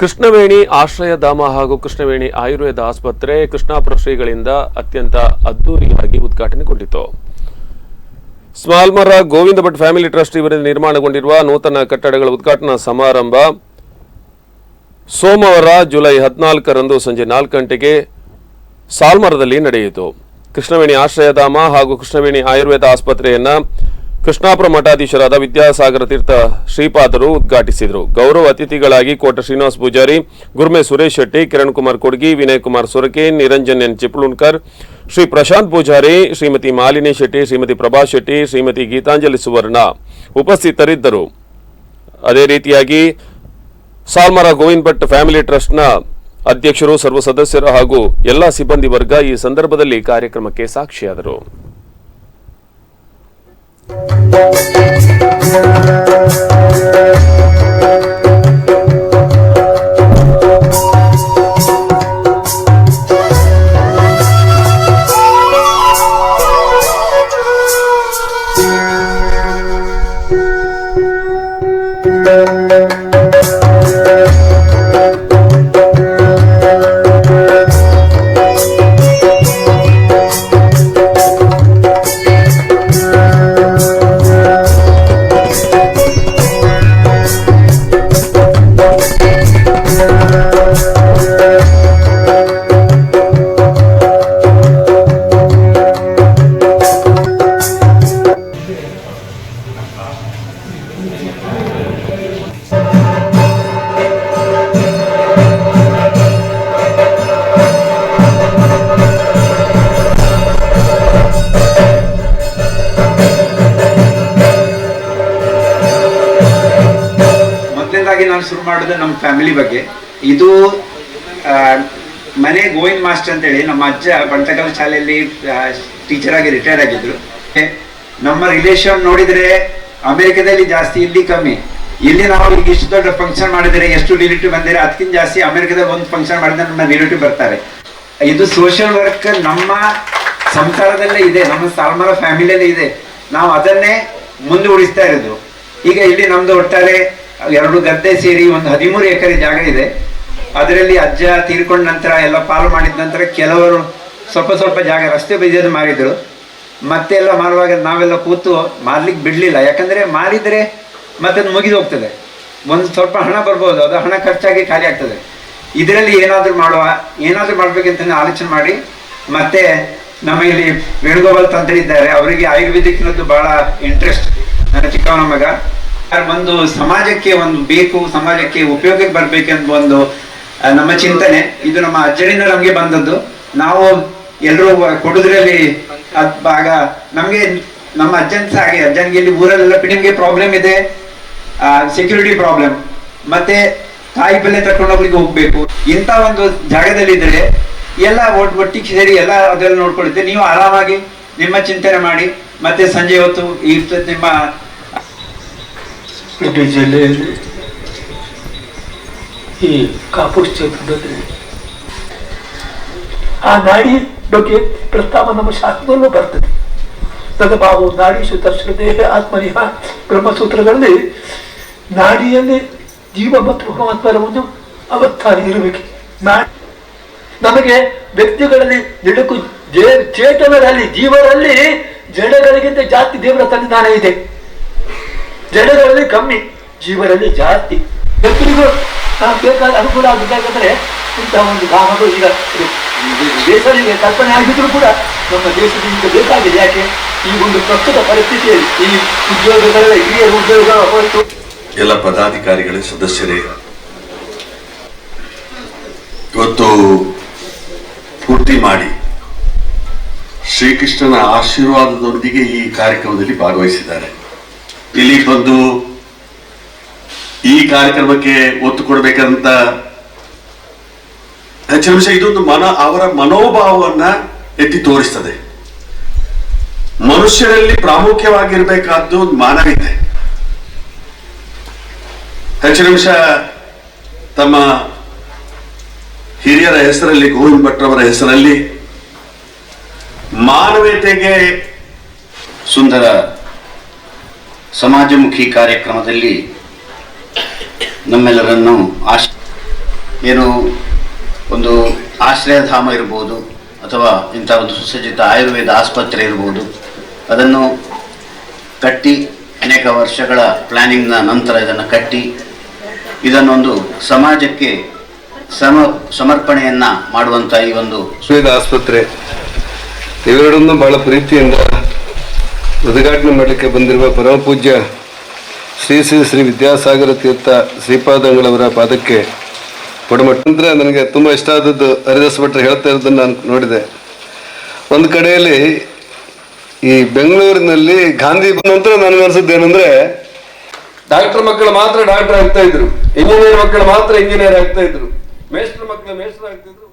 ಕೃಷ್ಣವೇಣಿ ಆಶ್ರಯಧಾಮ ಹಾಗೂ ಕೃಷ್ಣವೇಣಿ ಆಯುರ್ವೇದ ಆಸ್ಪತ್ರೆ ಕೃಷ್ಣಾಪುರ ಶ್ರೀಗಳಿಂದ ಅತ್ಯಂತ ಅದ್ದೂರಿಯಾಗಿ ಉದ್ಘಾಟನೆಗೊಂಡಿತು. ಸ್ಮಾಲ್ಮರ ಗೋವಿಂದ ಭಟ್ ಫ್ಯಾಮಿಲಿ ಟ್ರಸ್ಟ್ ಇವರಿಂದ ನಿರ್ಮಾಣಗೊಂಡಿರುವ ನೂತನ ಕಟ್ಟಡಗಳ ಉದ್ಘಾಟನಾ ಸಮಾರಂಭ ಸೋಮವಾರ ಜುಲೈ ಹದಿನಾಲ್ಕರಂದು ಸಂಜೆ ನಾಲ್ಕು ಗಂಟೆಗೆ ಸಾಲ್ಮರದಲ್ಲಿ ನಡೆಯಿತು. ಕೃಷ್ಣವೇಣಿ ಆಶ್ರಯಧಾಮ ಹಾಗೂ ಕೃಷ್ಣವೇಣಿ ಆಯುರ್ವೇದ ಆಸ್ಪತ್ರೆಯನ್ನ ಕೃಷ್ಣಾಪುರ ಮಠಾಧೀಶರಾದ ವಿದ್ಯಾಸಾಗರ ತೀರ್ಥ ಶ್ರೀಪಾದರು ಉದ್ಘಾಟಿಸಿದರು. ಗೌರವ ಅತಿಥಿಗಳಾಗಿ ಕೋಟ ಶ್ರೀನಿವಾಸ್ ಪೂಜಾರಿ, ಗುರ್ಮೆ ಸುರೇಶ್ ಶೆಟ್ಟಿ, ಕಿರಣ್ ಕುಮಾರ್ ಕೊಡ್ಗಿ, ವಿನಯ್ ಕುಮಾರ್ ಸುರಕೆ, ನಿರಂಜನ್ ಎನ್ ಚಿಪ್ಲುಣ್ಕರ್ ಶ್ರೀ ಪ್ರಶಾಂತ್ ಪೂಜಾರಿ, ಶ್ರೀಮತಿ ಮಾಲಿನಿ ಶೆಟ್ಟಿ, ಶ್ರೀಮತಿ ಪ್ರಭಾ ಶೆಟ್ಟಿ, ಶ್ರೀಮತಿ ಗೀತಾಂಜಲಿ ಸುವರ್ಣ ಉಪಸ್ಥಿತರಿದ್ದರು. ಅದೇ ರೀತಿಯಾಗಿ ಸಾಲ್ಮರ ಗೋವಿಂದ್ ಭಟ್ ಫ್ಯಾಮಿಲಿ ಟ್ರಸ್ಟ್ನ ಅಧ್ಯಕ್ಷರು, ಸರ್ವ ಸದಸ್ಯರು ಹಾಗೂ ಎಲ್ಲ ಸಿಬ್ಬಂದಿ ವರ್ಗ ಈ ಸಂದರ್ಭದಲ್ಲಿ ಕಾರ್ಯಕ್ರಮಕ್ಕೆ ಸಾಕ್ಷಿಯಾದರು. Thank you. ನಾನು ಶುರು ಮಾಡೋದು ನಮ್ಮ ಫ್ಯಾಮಿಲಿ ಬಗ್ಗೆ. ಇದು ಮನೆ ಗೋವಿಂದ್ ಮಾಸ್ಟರ್ ಅಂತೇಳಿ ನಮ್ಮ ಅಜ್ಜ ಬಂಟಕಲ್ ಶಾಲೆಯಲ್ಲಿ ಟೀಚರ್ ಆಗಿ ರಿಟೈರ್ ಆಗಿದ್ರು. ನಮ್ಮ ರಿಲೇಶನ್ ನೋಡಿದ್ರೆ ಅಮೆರಿಕದಲ್ಲಿ ಜಾಸ್ತಿ, ಇಲ್ಲಿ ಕಮ್ಮಿ. ಇಲ್ಲಿ ನಾವು ಈಗ ಇಷ್ಟು ದೊಡ್ಡ ಫಂಕ್ಷನ್ ಮಾಡಿದರೆ, ಎಷ್ಟು ರಿಲೇಟಿವ್ ಬಂದಿದೆ ಅದಕ್ಕಿಂತ ಜಾಸ್ತಿ ಅಮೆರಿಕದಲ್ಲಿ ಒಂದು ಫಂಕ್ಷನ್ ಮಾಡಿದ್ರೆ ನಮ್ಮ ರಿಲೇಟಿವ್ ಬರ್ತಾರೆ. ಇದು ಸೋಷಿಯಲ್ ವರ್ಕ್ ನಮ್ಮ ಸಂಸಾರದಲ್ಲೇ ಇದೆ, ನಮ್ಮ ಸಾಲ್ಮರ ಫ್ಯಾಮಿಲಿಯಲ್ಲೇ ಇದೆ. ನಾವು ಅದನ್ನೇ ಮುಂದುವರಿಸ್ತಾ ಇರೋದು. ಈಗ ಇಲ್ಲಿ ನಮ್ದು ಒಟ್ಟಾರೆ ಎರಡು ಗದ್ದೆ ಸೇರಿ ಒಂದು ಹದಿಮೂರು ಎಕರೆ ಜಾಗ ಇದೆ. ಅದರಲ್ಲಿ ಅಜ್ಜ ತೀರ್ಕೊಂಡ ನಂತರ ಎಲ್ಲ ಪಾಲು ಮಾಡಿದ ನಂತರ ಕೆಲವರು ಸ್ವಲ್ಪ ಸ್ವಲ್ಪ ಜಾಗ ರಸ್ತೆ ಬೀಜದ ಮಾರಿದ್ರು. ಮತ್ತೆ ಎಲ್ಲ ಮಾರುವಾಗ ನಾವೆಲ್ಲ ಕೂತು ಮಾರ್ಲಿಕ್ಕೆ ಬಿಡ್ಲಿಲ್ಲ. ಯಾಕಂದ್ರೆ ಮಾರಿದ್ರೆ ಮತ್ತೆ ಮುಗಿದು ಹೋಗ್ತದೆ. ಒಂದು ಸ್ವಲ್ಪ ಹಣ ಬರ್ಬೋದು. ಅದು ಹಣ ಖರ್ಚಾಗಿ ಖಾಲಿ ಆಗ್ತದೆ. ಇದರಲ್ಲಿ ಏನಾದರೂ ಮಾಡುವ, ಏನಾದರೂ ಮಾಡ್ಬೇಕಂತ ಆಲೋಚನೆ ಮಾಡಿ, ಮತ್ತೆ ನಮ್ಮ ಇಲ್ಲಿ ವೇಣುಗೋಪಾಲ್ ತಂತ್ರ ಇದ್ದಾರೆ ಅವರಿಗೆ ಆಯುರ್ವೇದಿಕ್ನದ್ದು ಬಹಳ ಇಂಟ್ರೆಸ್ಟ್ ನನ್ನ ಚಿಕ್ಕವನ ಮಗ. ಒಂದು ಸಮಾಜಕ್ಕೆ ಒಂದು ಬೇಕು, ಸಮಾಜಕ್ಕೆ ಉಪಯೋಗಕ್ಕೆ ಬರ್ಬೇಕೆಂಬ ಒಂದು ನಮ್ಮ ಚಿಂತನೆ. ಇದು ನಮ್ಮ ಅಜ್ಜನಿಂದ ನಮಗೆ ಬಂದದ್ದು. ನಾವು ಎಲ್ಲರೂ ಕೊಡುದ್ರಲ್ಲಿ ಅದ್ ಭಾಗ ನಮಗೆ, ನಮ್ಮ ಅಜ್ಜನ್ ಸಹ ಹಾಗೆ ಅಜ್ಜನಿಗೆ ಇಲ್ಲಿ ಊರಲ್ಲೆಲ್ಲ ಪಿಡಿಮ್ಗೆ ಪ್ರಾಬ್ಲಮ್ ಇದೆ. ಸೆಕ್ಯೂರಿಟಿ ಪ್ರಾಬ್ಲಮ್ ಮತ್ತೆ ತಾಯಿ ಬೆಲೆ ತಕೊಂಡು ಹೋಗ್ಲಿಕ್ಕೆ ಹೋಗ್ಬೇಕು. ಇಂಥ ಒಂದು ಜಾಗದಲ್ಲಿ ಇದ್ರೆ ಎಲ್ಲ ಒಟ್, ಒಟ್ಟಿಗೆ ಸೇರಿ ಎಲ್ಲ ಅದೆಲ್ಲ ನೋಡ್ಕೊಳುತ್ತೆ. ನೀವು ಆರಾಮಾಗಿ ನಿಮ್ಮ ಚಿಂತನೆ ಮಾಡಿ. ಮತ್ತೆ ಸಂಜೆ ಹೊತ್ತು ಈ, ನಿಮ್ಮ ಇಡೀ ಜಿಲ್ಲೆಯಲ್ಲಿ ಈ ಕಾಪು ಕ್ಷೇತ್ರದಲ್ಲಿ. ಆ ನಾಡಿ ಬಗ್ಗೆ ಪ್ರಸ್ತಾವ ನಮ್ಮ ಶಾಸ್ತ್ರದಲ್ಲೂ ಬರ್ತದೆ. ತದಭಾವು ನಾಡಿ ಶುತ ದೇಹ ಆತ್ಮನಿಹ ಬ್ರಹ್ಮಸೂತ್ರಗಳಲ್ಲಿ ನಾಡಿಯಲ್ಲಿ ಜೀವ ಮತ್ತು ಭಗವಂತರ ಒಂದು ಅವಸ್ಥಾನ ಇರಬೇಕು. ನಮಗೆ ವ್ಯಕ್ತಿಗಳಲ್ಲಿ ಜಡಕು ಚೇತನರಲ್ಲಿ, ಜೀವರಲ್ಲಿ ಜಡಗಳಿಗಿಂತ ಜಾಸ್ತಿ ದೇವರ ಸನ್ನಿಧಾನ ಇದೆ. ಜಡಗಳಲ್ಲಿ ಕಮ್ಮಿ ಜೀವರಲ್ಲಿ ಜಾಸ್ತಿ. ಆ, ಬೇಕಾದ ಅನುಕೂಲ ಆಗಬೇಕಾದ್ರೆ ಇಂತಹ ಒಂದು ಧಾಮಗಳು ಈಗ ದೇಶಗಳಿಗೆ ಕಲ್ಪನೆ ಆಗಿದ್ರು ಕೂಡ ನಮ್ಮ ದೇಶದಿಂದ ಬೇಕಾಗಿದೆ. ಯಾಕೆ? ಈ ಒಂದು ಪ್ರಸ್ತುತ ಪರಿಸ್ಥಿತಿಯಲ್ಲಿ ಈ ಉದ್ಯೋಗಗಳ ಹಿರಿಯ ಉದ್ಯೋಗ ಹೋಯಿತು ಎಲ್ಲ ಪದಾಧಿಕಾರಿಗಳ ಸದಸ್ಯರೇ ಇವತ್ತು ಪೂರ್ತಿ ಮಾಡಿ ಶ್ರೀಕೃಷ್ಣನ ಆಶೀರ್ವಾದದೊಂದಿಗೆ ಈ ಕಾರ್ಯಕ್ರಮದಲ್ಲಿ ಭಾಗವಹಿಸಿದ್ದಾರೆ. ಇಲ್ಲಿ ಬಂದು ಈ ಕಾರ್ಯಕ್ರಮಕ್ಕೆ ಒತ್ತು ಕೊಡಬೇಕಂತ. ಹೆಚ್ಚಿನ ವಿಷಯ, ಇದೊಂದು ಮನ, ಅವರ ಮನೋಭಾವವನ್ನ ಎತ್ತಿ ತೋರಿಸ್ತದೆ. ಮನುಷ್ಯರಲ್ಲಿ ಪ್ರಾಮುಖ್ಯವಾಗಿರ್ಬೇಕಾದ್ದು ಒಂದು ಮಾನವೀಯತೆ. ಹೆಚ್ಚಿನ ನಿಮಿಷ ತಮ್ಮ ಹಿರಿಯರ ಹೆಸರಲ್ಲಿ, ಗೋವಿಂದ್ ಭಟ್ರವರ ಹೆಸರಲ್ಲಿ ಮಾನವೀಯತೆಗೆ ಸುಂದರ ಸಮಾಜಮುಖಿ ಕಾರ್ಯಕ್ರಮದಲ್ಲಿ ನಮ್ಮೆಲ್ಲರನ್ನು ಆಶ್, ಏನು ಒಂದು ಆಶ್ರಯಧಾಮ ಇರ್ಬೋದು, ಅಥವಾ ಇಂಥ ಒಂದು ಸುಸಜ್ಜಿತ ಆಯುರ್ವೇದ ಆಸ್ಪತ್ರೆ ಇರ್ಬೋದು, ಅದನ್ನು ಕಟ್ಟಿ ಅನೇಕ ವರ್ಷಗಳ ಪ್ಲ್ಯಾನಿಂಗ್ನ ನಂತರ ಇದನ್ನು ಕಟ್ಟಿ, ಇದನ್ನೊಂದು ಸಮಾಜಕ್ಕೆ ಸಮ, ಸಮರ್ಪಣೆಯನ್ನು ಮಾಡುವಂಥ ಈ ಒಂದು ಆಸ್ಪತ್ರೆ ಇವೆರಡನ್ನು ಬಹಳ ಪ್ರೀತಿಯಿಂದ ಉದ್ಘಾಟನೆ ಮಾಡಲಿಕ್ಕೆ ಬಂದಿರುವ ಪರಮಪೂಜ್ಯ ಶ್ರೀ ಶ್ರೀ ಶ್ರೀ ವಿದ್ಯಾಸಾಗರ ತೀರ್ಥ ಶ್ರೀಪಾದಂಗಳವರ ಪಾದಕ್ಕೆ ಕೊಡಮಟ್ಟ ಅಂದರೆ ನನಗೆ ತುಂಬ ಇಷ್ಟ ಆದದ್ದು ಹರಿದಾಸ್ ಭಟ್ರು ಹೇಳ್ತಾ ಇರೋದನ್ನು ನಾನು ನೋಡಿದೆ. ಒಂದು ಕಡೆಯಲ್ಲಿ ಈ ಬೆಂಗಳೂರಿನಲ್ಲಿ ಗಾಂಧಿ ನಂತರ ನನಗೆ ಅನ್ಸುತ್ತೆ ಏನಂದ್ರೆ ಡಾಕ್ಟರ್ ಮಕ್ಕಳು ಮಾತ್ರ ಡಾಕ್ಟರ್ ಆಗ್ತಾ ಇದ್ರು. ಇಂಜಿನಿಯರ್ ಮಕ್ಕಳು ಮಾತ್ರ ಇಂಜಿನಿಯರ್ ಆಗ್ತಾ ಇದ್ರು. ಮೇಸ್ಟ್ರ ಮಕ್ಕಳು ಮೇಸ್ಟ್ರ್ ಆಗ್ತಿದ್ರು